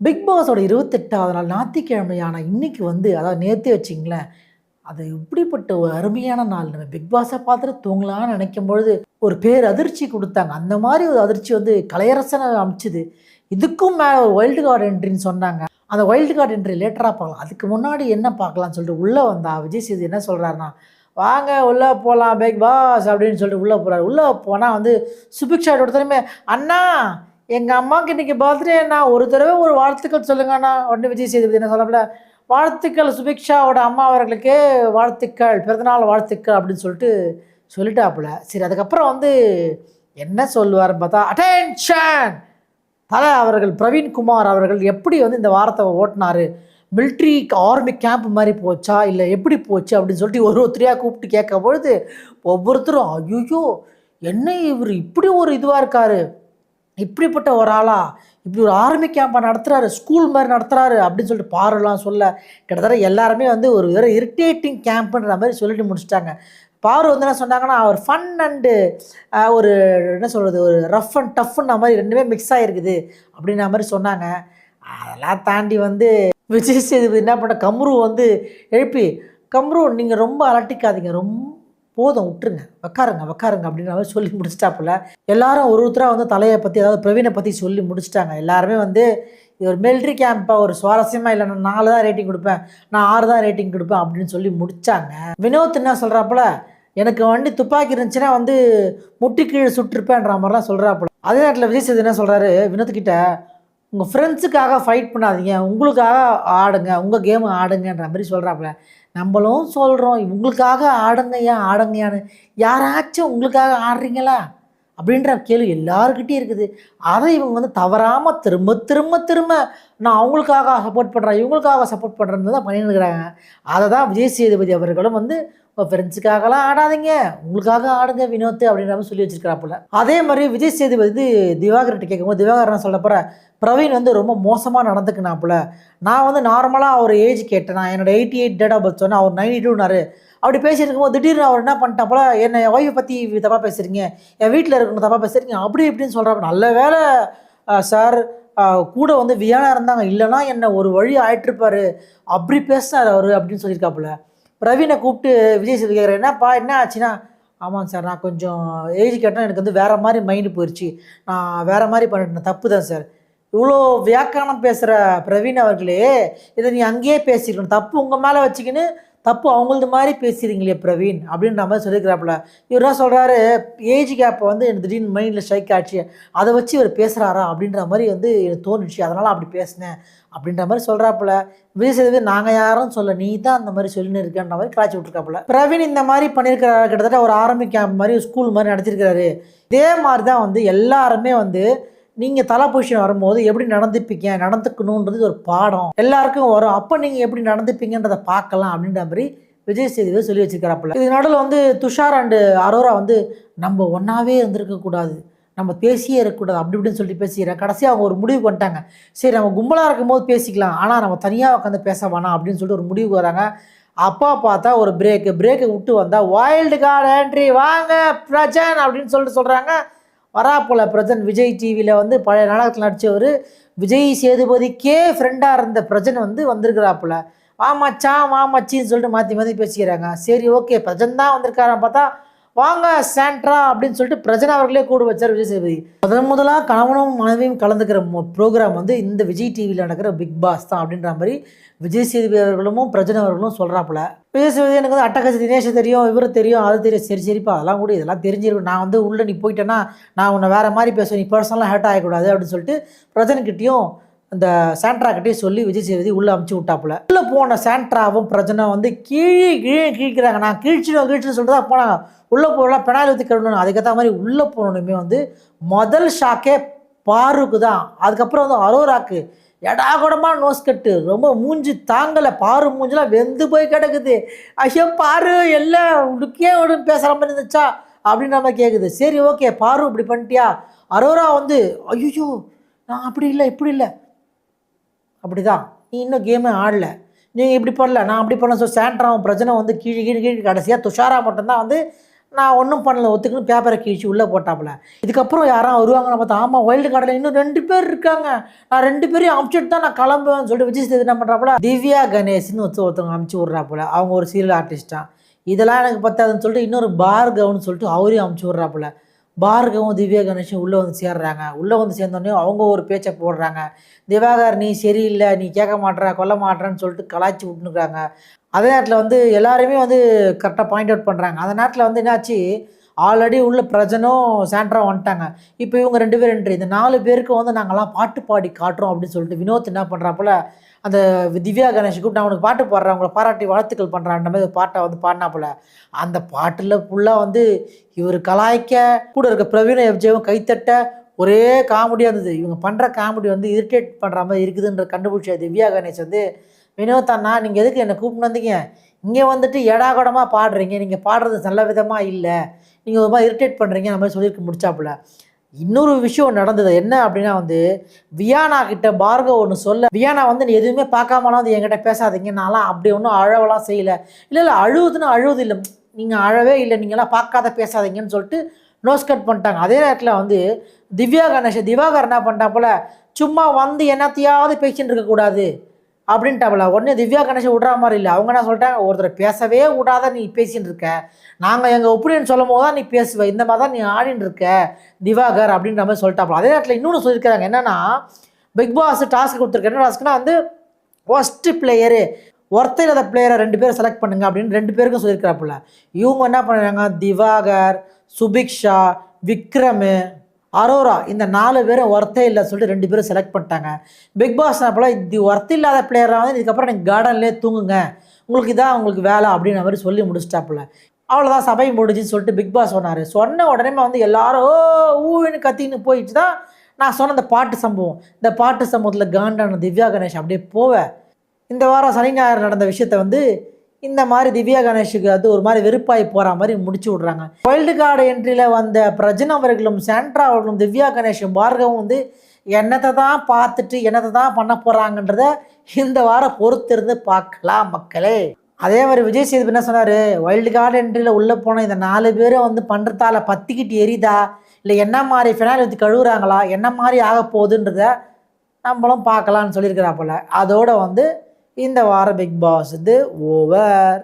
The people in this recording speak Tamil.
பிக் பாஸோட இருபத்தெட்டாவது நாள் ஞாயிற்றுக்கிழமையான இன்னைக்கு வந்து அதாவது நேற்றே வச்சிங்களேன் அது எப்படிப்பட்ட ஒரு அருமையான நாள். நம்ம பிக் பாஸை பார்த்துட்டு தூங்கலாம்னு நினைக்கும் பொழுது ஒரு பேர் அதிர்ச்சி கொடுத்தாங்க. அந்த மாதிரி ஒரு அதிர்ச்சி வந்து கலையரசனை அமைச்சுது. இதுக்கும் மேலே ஒரு வைல்டு கார்டு என்ட்ரின்னு சொன்னாங்க. அந்த வைல்டு கார்டு என்ட்ரி லேட்டராக பார்க்கலாம். அதுக்கு முன்னாடி என்ன பார்க்கலாம்னு சொல்லிட்டு உள்ளே வந்தா விஜய் சேது என்ன சொல்கிறாருன்னா வாங்க உள்ளே போகலாம் பிக் பாஸ் அப்படின்னு சொல்லிட்டு உள்ளே போகிறாரு உள்ளே போனால் வந்து சுபிக்ஷா ஒருத்தருமே அண்ணா எங்கள் அம்மாவுக்கு இன்றைக்கி பர்த்டேண்ணா ஒரு தடவை ஒரு வாழ்த்துக்கள் சொல்லுங்கண்ணா. உடனே விஜய் சேதுபதி என்ன சொல்லப்பட வாழ்த்துக்கள் சுபிக்ஷாவோட அம்மா அவர்களுக்கு வாழ்த்துக்கள் பிறந்தநாள் வாழ்த்துக்கள் அப்படின்னு சொல்லிட்டு சொல்லிட்டாப்புல. சரி அதுக்கப்புறம் வந்து என்ன சொல்லுவாருன்னு பார்த்தா அட்டென்ஷன் தலை அவர்கள் பிரவீன்குமார் அவர்கள் எப்படி வந்து இந்த வாரத்தை ஓட்டினார்? மிலிட்ரி ஆர்மி கேம்ப் மாதிரி போச்சா? இல்லை எப்படி போச்சு? அப்படின்னு சொல்லிட்டு ஒரு ஒருத்தரையாக கூப்பிட்டு கேட்கும் பொழுது ஒவ்வொருத்தரும் ஐயோ என்ன இவர் இப்படி ஒரு இதுவாக இருக்காரு? இப்படிப்பட்ட ஒரு ஆளா? இப்படி ஒரு ஆர்மி கேம்பை நடத்துகிறாரு ஸ்கூல் மாதிரி நடத்துகிறாரு அப்படின்னு சொல்லிட்டு பாருலாம் சொல்ல. கிட்டத்தட்ட எல்லாருமே வந்து ஒரு வேறு இரிட்டேட்டிங் கேம்ப்புன்ற மாதிரி சொல்லிட்டு முடிச்சிட்டாங்க. பாரு வந்து என்ன சொன்னாங்கன்னா அவர் ஃபன் அண்டு ஒரு என்ன சொல்கிறது ஒரு ரஃப் அண்ட் டஃப்ன்ற மாதிரி ரெண்டுமே மிக்ஸ் ஆகிருக்குது அப்படின்ற மாதிரி சொன்னாங்க. அதெல்லாம் தாண்டி வந்து விஜய் சேதுபதி என்ன பண்ண கம்ரு வந்து எழுப்பி கம்ரு நீங்கள் ரொம்ப அலட்டிக்காதீங்க. ரொம்ப போதும் விட்டுருங்க. உக்காருங்க உக்காருங்க அப்படின்ற மாதிரி சொல்லி முடிச்சிட்டாப்புல எல்லாரும் ஒரு ஒருத்தராக வந்து தலையை பற்றி அதாவது பிரவீனை பற்றி சொல்லி முடிச்சிட்டாங்க. எல்லாருமே வந்து இது ஒரு மிலிட்ரி கேம்ப்பாக ஒரு சுவாரஸ்யமாக இல்லை நான் நாலு தான் ரேட்டிங் கொடுப்பேன். நான் ஆறு தான் ரேட்டிங் கொடுப்பேன் அப்படின்னு சொல்லி முடித்தாங்க வினோத் என்ன சொல்கிறாப்புல எனக்கு வண்டி துப்பாக்கி இருந்துச்சுன்னா வந்து முட்டி கீழே சுட்டிருப்பேன்ற மாதிரிலாம் சொல்கிறாப்புல அதே நேரத்தில் விஜய் சேது என்ன சொல்கிறாரு வினோத்துக்கிட்ட உங்கள் ஃப்ரெண்ட்ஸுக்காக ஃபைட் பண்ணாதீங்க. உங்களுக்காக ஆடுங்க. உங்கள் கேம் ஆடுங்கன்ற மாதிரி சொல்கிறாப்புல நம்மளும் சொல்கிறோம் உங்களுக்காக ஆடுங்க ஏன் ஆடுங்கயான்னு. யாராச்சும் உங்களுக்காக ஆடுறீங்களா? அப்படின்ற கேள்வி எல்லாருக்கிட்டேயும் இருக்குது. அதை இவங்க வந்து தவறாமல் திரும்ப திரும்ப திரும்ப நான் அவங்களுக்காக சப்போர்ட் பண்ணுறேன் இவங்களுக்காக சப்போர்ட் பண்ணுறேன்னு தான் பண்ணிட்டு இருக்கிறாங்க அதை தான் விஜய் சேதுபதி அவர்களும் வந்து உங்கள் ஃப்ரெண்ட்ஸுக்காகலாம் ஆடாதீங்க. உங்களுக்காக ஆடுங்க வினோத் அப்படின்ற மாதிரி சொல்லி வச்சிருக்கிறாப்புல. அதே மாதிரி விஜய் சேதுபதி வந்து திவாகர்கிட்ட கேட்கும்போது திவாகரன் சொல்ல போகிற பிரவீன் வந்து ரொம்ப மோசமாக நடந்துக்கினாப்புல. நான் வந்து நார்மலாக அவர் ஏஜ் கேட்டேன். நான் என்னோடய eighty eight date of birth சொன்னேன். அவர் நைன்டி டூனாரு அப்படி பேசியிருக்கும் போது திடீர்னு அவர் என்ன பண்ணிட்டாப்புல என்னை ஒய்ஃபை பற்றி தப்பாக பேசுகிறீங்க என் வீட்டில் இருக்கணும் தப்பாக பேசுகிறீங்க அப்படி இப்படின்னு சொல்கிறாப்பு நல்ல வேலை சார் கூட வந்து வியானா இருந்தாங்க. இல்லைனா என்னை ஒரு வழி ஆயிட்டிருப்பாரு. அப்படி பேசினார் அவர் அப்படின்னு சொல்லியிருக்காப்புல. பிரவீனை கூப்பிட்டு விஜய் சேது கேட்குற என்னப்பா என்ன ஆச்சுன்னா? ஆமாங்க சார் நான் கொஞ்சம் ஏஜ் கேட்டால் எனக்கு வந்து வேறு மாதிரி மைண்டு போயிடுச்சு நான் வேறு மாதிரி பண்ணிட்டேன். தப்பு தான் சார் இவ்வளோ வியாக்கியானம் பேசுகிற பிரவீன் அவர்களே இதை நீ அங்கேயே பேசிக்கணும் தப்பு உங்கள் மேலே வச்சுக்கின்னு தப்பு அவங்களது மாதிரி பேசுகிறீங்களே பிரவீன் அப்படின்ற மாதிரி சொல்லியிருக்கிறாப்புல. இவர் சொல்கிறாரு ஏஜ் கேப்பை வந்து எனக்கு திடீர்னு மைண்டில் ஸ்ட்ரைக் ஆச்சு. அதை வச்சு இவர் பேசுகிறாரா அப்படின்ற மாதிரி வந்து எனக்கு தோணுச்சு. அதனால் அப்படி பேசினேன் அப்படின்ற மாதிரி சொல்கிறாப்புல விஜய் சேதுபதி நாங்கள் யாரும் சொல்ல நீ தான் அந்த மாதிரி சொல்லின்னு இருக்கன்ற மாதிரி காய்ச்சி விட்ருக்காப்புல பிரவீன் இந்த மாதிரி பண்ணியிருக்கிறாரு? கிட்டத்தட்ட ஒரு ஆரம்பி கேம்ப் மாதிரி ஸ்கூல் மாதிரி நடத்திருக்கிறாரு இதே மாதிரி தான் வந்து எல்லாருமே வந்து நீங்கள் தலை பொசிஷன் வரும்போது எப்படி நடந்துப்பீங்க நடந்துக்கணுன்றது ஒரு பாடம். எல்லாருக்கும் வரும். அப்போ நீங்கள் எப்படி நடந்துப்பீங்கன்றதை பார்க்கலாம் அப்படின்ற மாதிரி விஜய் சேதுபதி சொல்லி வச்சுருக்கிறாப்புல. இது நடுவில் வந்து துஷார் அண்டு அரோரா வந்து நம்ம ஒன்றாவே இருந்திருக்கக்கூடாது நம்ம பேசியே இருக்கக்கூடாது அப்படி இப்படின்னு சொல்லிட்டு பேசிக்கிறேன் கடைசியாக அவங்க ஒரு முடிவு பண்ணிட்டாங்க சரி நம்ம கும்பலாக இருக்கும்போது பேசிக்கலாம். ஆனால் நம்ம தனியாக உட்காந்து பேச வேணாம் அப்படின்னு சொல்லிட்டு ஒரு முடிவுக்கு வராங்க. அப்பா பார்த்தா ஒரு பிரேக்கு பிரேக்கை விட்டு வந்தால் வைல்டு கார்டு என்ட்ரி வாங்க பிரஜன். அப்படின்னு சொல்லிட்டு சொல்கிறாங்க வராப்புல பிரஜன் விஜய் டிவியில் வந்து பழைய நாடகத்தில் நடித்தவர் விஜய் சேதுபதிக்கே ஃப்ரெண்டாக இருந்த பிரஜன் வந்து வந்திருக்கிறாப்புல. வா வாமாச்சின்னு சொல்லிட்டு மாற்றி மாற்றி பேசிக்கிறாங்க. சரி ஓகே பிரஜன் தான் வந்திருக்காரான்னு பார்த்தா வாங்க சாண்ட்ரா அப்படின்னு சொல்லிட்டு பிரஜன் அவர்களே கூடு வச்சார் விஜய் சேதுபதி. முதன் முதலாக கணவனும் மனைவியும் கலந்துக்கிற ப்ரோக்ராம் வந்து இந்த விஜய் டிவியில் நடக்கிற பிக் பாஸ் தான் அப்படின்ற மாதிரி விஜய் சேதுபதி அவர்களும் பிரஜன் அவர்களும் சொல்கிறாப்புல விஜய் சேதுபதி எனக்கு வந்து அட்டகாசி தினேஷ் தெரியும் இவரு தெரியும் அது தெரியும் சரி சரிப்பா அதெல்லாம் கூட இதெல்லாம் தெரிஞ்சிருக்கும். நான் வந்து உள்ளே நீ போயிட்டேன்னா நான் உன்னை வேறு மாதிரி பேசுவேன் நீ பர்சனலாக ஹேட் ஆகக்கூடாது அப்படின்னு சொல்லிட்டு பிரஜன்கிட்டையும் இந்த சாண்ட்ராக்கிட்டையும் சொல்லி விஜய் சேதுபதி உள்ளே அமுச்சு விட்டாப்புல. உள்ளே போன சாண்ட்ராவும் பிரஜனை வந்து கீழே கீழே கீழ்க்கிறாங்க. நான் கீழ்ச்சிடும் கீழ்ச்சின்னு சொல்லிட்டு தான் போனாங்க. உள்ளே போகலாம் பெனாலி ஊற்றி அதுக்கேற்ற மாதிரி உள்ளே போனோடனே வந்து முதல் ஷாக்கே பாருக்கு தான். அதுக்கப்புறம் வந்து அரோராக்கு எடா கூடமா நோஸ் கட்டு ரொம்ப மூஞ்சி தாங்கலை. பாரு மூஞ்சிலாம் வெந்து போய் கிடக்குது. ஐயோ பாரு எல்லாம் உடுக்கே விடு பேசுகிற மாதிரி இருந்துச்சா? அப்படின்னு நம்ம கேட்குது சரி ஓகே பாரு இப்படி பண்ணிட்டியா? அரோரா வந்து ஐயோ நான் அப்படி இல்லை இப்படி இல்லை. அப்படி தான் நீ இன்னும் கேமே ஆடலை. நீங்கள் இப்படி பண்ணல. நான் அப்படி பண்ணல. ஸோ சேண்ட்ராவும் பிரச்சனை வந்து கீழே கீழே கீழே கடைசியாக துஷாரா மட்டும்தான் வந்து நான் ஒன்றும் பண்ணல. ஒத்துக்குன்னு பேப்பரை கீழ்ச்சி உள்ளே போட்டாப்புல. இதுக்கப்புறம் யாரும் வருவாங்கன்னு பார்த்தா ஆமாம் வைல்டு கார்டில் இன்னும் ரெண்டு பேர் இருக்காங்க. நான் ரெண்டு பேரையும் அமுச்சுட்டு தான் நான் கிளம்புவேன்னு சொல்லிட்டு விஜய் சேது என்ன பண்ணுறாப்புல திவ்யா கணேஷ்னு வச்சு ஒருத்தவங்க அமுச்சு விட்றாப்புல. அவங்க ஒரு சீரியல் ஆர்டிஸ்ட்டாக இதெல்லாம் எனக்கு பத்தாதுன்னு சொல்லிட்டு இன்னொரு பார்கவன்னு சொல்லிட்டு அவரையும் அமுச்சு விட்றாப்புல. பார்கவும் திவ்யா கணேஷும் உள்ளே வந்து சேர்றாங்க. உள்ளே வந்து சேர்ந்தோடனே அவங்க ஒரு பேச்சை போடுறாங்க. திவாகர் நீ சரியில்லை நீ கேட்க மாட்டேற கொல்ல மாட்டேறன்னு சொல்லிட்டு கலாய்ச்சி விட்டுனுக்குறாங்க. அதே நேரத்தில் வந்து எல்லாருமே வந்து கரெக்டாக பாயிண்ட் அவுட் பண்ணுறாங்க அந்த நேரத்தில் வந்து என்னாச்சு? ஆல்ரெடி உள்ள பிரஜனும் சாண்ட்ரா வந்துட்டாங்க. இப்போ இவங்க ரெண்டு பேரும் ரெண்டு இந்த நாலு பேருக்கு வந்து நாங்கள்லாம் பாட்டு பாடி காட்டுறோம் அப்படின்னு சொல்லிட்டு வினோத் என்ன பண்ணுறாப்புல அந்த திவ்யா கணேஷ் கூப்பிட்டு அவனுக்கு பாட்டு பாடுறவங்களை பாராட்டி வாழ்த்துக்கள் பண்ணுறான்ற மாதிரி ஒரு பாட்டை வந்து பாடினா போல அந்த பாட்டில் ஃபுல்லாக வந்து இவர் கலாய்க்க கூட இருக்க பிரவீண எப்ஜேவும் கைத்தட்ட ஒரே காமெடியாக இருந்தது. இவங்க பண்ணுற காமெடி வந்து இரிட்டேட் பண்ணுற மாதிரி இருக்குதுன்ற கண்டுபிடிச்ச திவ்யா கணேஷ் வந்து வினோத் அண்ணா நீங்கள் எதுக்கு என்னை கூப்பிட்டு வந்தீங்க? இங்கே வந்துட்டு ஏடாகூடமாக பாடுறீங்க. நீங்கள் பாடுறது நல்ல விதமாக இல்லை. நீங்கள் ஒரு மாதிரி இரிட்டேட் பண்ணுறீங்க அந்த மாதிரி சொல்லியிருக்க முடிச்சாப்புல. இன்னொரு விஷயம் நடந்தது. என்ன அப்படின்னா வந்து வியானா கிட்ட பார்கவ் ஒன்று சொல்ல வியானா வந்து நீ எதுவுமே பார்க்காமலாம் வந்து என்கிட்ட பேசாதீங்க. நான்லாம் அப்படி ஒன்றும் அழவெல்லாம் செய்யலை. இல்லை இல்லை அழுவுதுன்னு அழுவுது இல்லை. நீங்கள் அழவே இல்லை. நீங்களாம் பார்க்காத பேசாதீங்கன்னு சொல்லிட்டு நோஸ் கட் பண்ணிட்டாங்க. அதே நேரத்தில் வந்து திவ்யா கணேஷ் திவாகர் என்ன பண்ணிட்டா போல் சும்மா வந்து என்னத்தையாவது பேசின்னு இருக்கக்கூடாது அப்படின்ட்டாப்புல ஒன்று திவ்யா கணேஷன் விட்ற மாதிரி இல்லை. அவங்க என்ன சொல்லிட்டாங்க? ஒருத்தர் பேசவே விடாத நீ பேசின்னு இருக்க. நாங்கள் எங்கள் ஒப்பீனியன் சொல்லும் போது தான் நீ பேசுவ. இந்த மாதிரி தான் நீ ஆடின்னு இருக்க திவாகர் அப்படின்ற மாதிரி சொல்லிட்டாப்புல அதே நேரத்தில் இன்னொன்று சொல்லியிருக்காங்க என்னென்னா பிக் பாஸ் டாஸ்க் கொடுத்துருக்க. என்ன டாஸ்க்னா வந்து ஃபஸ்ட்டு பிளேயரு ஒருத்தர் இல்லாத பிளேயரை ரெண்டு பேரும் செலக்ட் பண்ணுங்க அப்படின்னு ரெண்டு பேருக்கும் சொல்லியிருக்கிறாப்புல. இவங்க என்ன பண்ணுறாங்க திவாகர் சுபிக்ஷா விக்ரமு அரோரா இந்த நாலு பேரும் ஒர்த்தே இல்லை சொல்லிட்டு ரெண்டு பேரும் செலக்ட் பண்ணிட்டாங்க. பிக் பாஸ் போல் இது ஒர்த்து இல்லாத பிளேயராக வந்து இதுக்கப்புறம் நீங்கள் கார்டன்லேயே தூங்குங்க. உங்களுக்கு இதான் உங்களுக்கு வேலை அப்படின்ற மாதிரி சொல்லி முடிச்சிட்டாப்புல. அவ்வளோதான் சபை முடிஞ்சுன்னு சொல்லிட்டு பிக் பாஸ் சொன்னார். சொன்ன உடனே வந்து எல்லாரும் ஓ ஊன்னு கத்தின்னு போயிட்டு தான் நான் சொன்ன அந்த பாட்டு சம்பவம். இந்த பாட்டு சம்பவத்தில் காண்டான திவ்யா கணேஷ் அப்படியே போவேன் இந்த வாரம் சனி ஞாயிறு நடந்த விஷயத்த வந்து இந்த மாதிரி திவ்யா கணேஷுக்கு அது ஒரு மாதிரி வெறுப்பாகி போகிற மாதிரி முடிச்சு விட்றாங்க. வைல்டு கார்டு என்ட்ரியில் வந்த பிரஜன் அவர்களும் சாண்ட்ரா அவர்களும் திவ்யா கணேஷும் பார்கவும் வந்து என்னத்தை தான் பார்த்துட்டு என்னத்தை தான் பண்ண போகிறாங்கன்றத இந்த வாரம் பொறுத்திருந்து பார்க்கலாம் மக்களே. அதே மாதிரி விஜய் சேதுபதி என்ன சொன்னார்? வைல்டு கார்டு என்ட்ரியில் உள்ளே போன இந்த நாலு பேரும் வந்து பண்ணுறதால பத்திக்கிட்டு எரிதா இல்லை என்ன மாதிரி ஃபினால் எடுத்து கழுவுறாங்களா? என்ன மாதிரி ஆக போகுதுன்றத நம்மளும் பார்க்கலான்னு சொல்லியிருக்கிறா போல் அதோடு வந்து இந்த வார பிக் பாஸ் இது ஓவர்